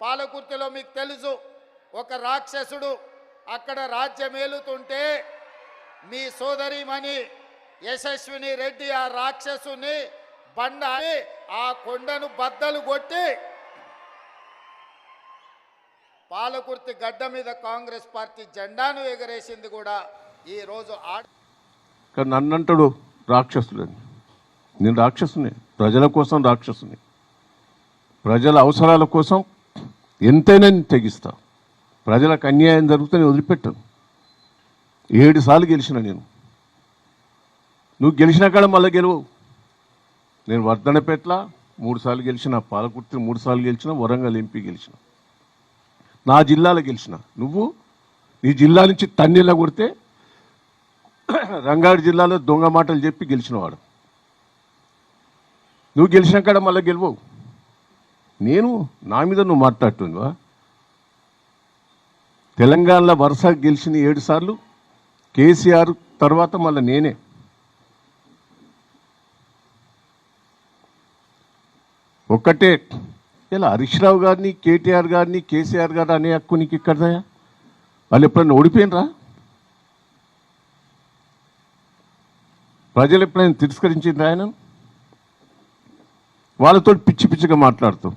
పాలకుర్తిలో మీకు తెలుసు ఒక రాక్షసుడు అక్కడ రాజ్యమేలుతుంటే మీ సోదరిమణి యశస్విని రెడ్డి ఆ రాక్షసుని బండ ఆ కొండను బద్దలు కొట్టి పాలకుర్తి గడ్డ మీద కాంగ్రెస్ పార్టీ జెండాను ఎగరేసింది కూడా ఈరోజు రోజు ఆడ నన్ను రాక్షసులని నేను రాక్షసుని ప్రజల కోసం రాక్షసుని. ప్రజల అవసరాల కోసం ఎంతైనా తెగిస్తా. ప్రజలకు అన్యాయం జరిగితే నేను వదిలిపెట్టాను. ఏడు సార్లు గెలిచిన నేను. నువ్వు గెలిచిన కాడ మళ్ళీ గెలువు నేను వర్ధనపేట్ల మూడు సార్లు గెలిచిన పాలకుర్తి మూడు సార్లు గెలిచిన వరంగల్ ఎంపీ గెలిచిన. నా జిల్లాలో గెలిచిన. నువ్వు నీ జిల్లా నుంచి తన్నీళ్ళ కొడితే రంగారెడ్డి జిల్లాలో దొంగ మాటలు చెప్పి గెలిచినవాడు. నువ్వు గెలిచిన కాడ మళ్ళీ గెలువవు. నేను నా మీద నువ్వు మాట్లాడుతున్నావా? తెలంగాణలో వరుస గెలిచిన ఏడు సార్లు కేసీఆర్ తర్వాత మళ్ళీ నేనే. ఒక్కటే ఇలా హరీష్ రావు గారిని కేటీఆర్ గారిని కేసీఆర్ గారు అనే హక్కు నీకు ఇక్కడదా? వాళ్ళు ఎప్పుడైనా ఓడిపోయినరా? ప్రజలు ఎప్పుడైనా తిరస్కరించింది ఆయన వాళ్ళతో పిచ్చి పిచ్చిగా మాట్లాడుతూ.